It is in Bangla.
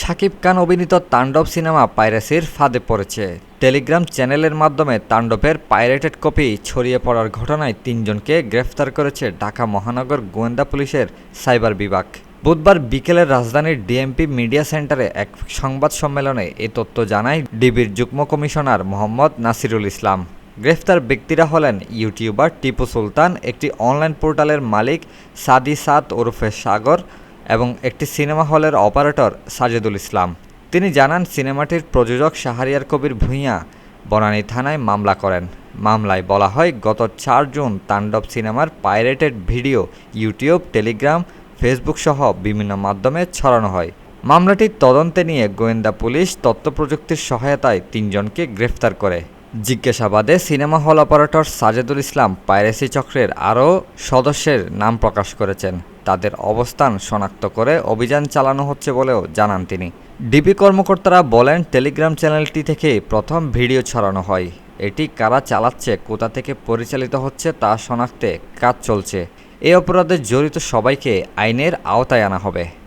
শাকিব খান অভিনীত তাণ্ডব সিনেমা পাইরেসির ফাঁদে পড়েছে। টেলিগ্রাম চ্যানেলের মাধ্যমে তাণ্ডবের পাইরেটেড কপি ছড়িয়ে পড়ার ঘটনায় তিনজনকে গ্রেফতার করেছে ঢাকা মহানগর গোয়েন্দা পুলিশের সাইবার বিভাগ। বুধবার বিকেলে রাজধানীর ডিএমপি মিডিয়া সেন্টারে এক সংবাদ সম্মেলনে এ তথ্য জানায় ডিবির যুগ্ম কমিশনার মোহাম্মদ নাসিরুল ইসলাম। গ্রেফতার ব্যক্তিরা হলেন ইউটিউবার টিপু সুলতান, একটি অনলাইন পোর্টালের মালিক সাদি সাদ ওরফে সাগর এবং একটি সিনেমা হলের অপারেটর সাজেদুল ইসলাম। তিনি জানান, সিনেমাটির প্রযোজক শাহরিয়ার কবির ভূঁইয়া বনানী থানায় মামলা করেন। মামলায় বলা হয়, গত চার জুন তাণ্ডব সিনেমার pirated video YouTube, Telegram, Facebook সহ বিভিন্ন মাধ্যমে ছড়ানো হয়। মামলাটির তদন্তে নিয়ে গোয়েন্দা পুলিশ তথ্য প্রযুক্তির সহায়তায় তিনজনকে গ্রেফতার করে। জিজ্ঞাসাবাদে সিনেমা হল অপারেটর সাজেদুল ইসলাম পাইরেসি চক্রের আরও সদস্যের নাম প্রকাশ করেছেন। তাদের অবস্থান শনাক্ত করে অভিযান চালানো হচ্ছে বলেও জানান তিনি। ডিবি কর্মকর্তারা বলেন, টেলিগ্রাম চ্যানেলটি থেকে প্রথম ভিডিও ছড়ানো হয়। এটি কারা চালাচ্ছে, কোথা থেকে পরিচালিত হচ্ছে তা শনাক্তে কাজ চলছে। এ অপরাধে জড়িত সবাইকে আইনের আওতায় আনা হবে।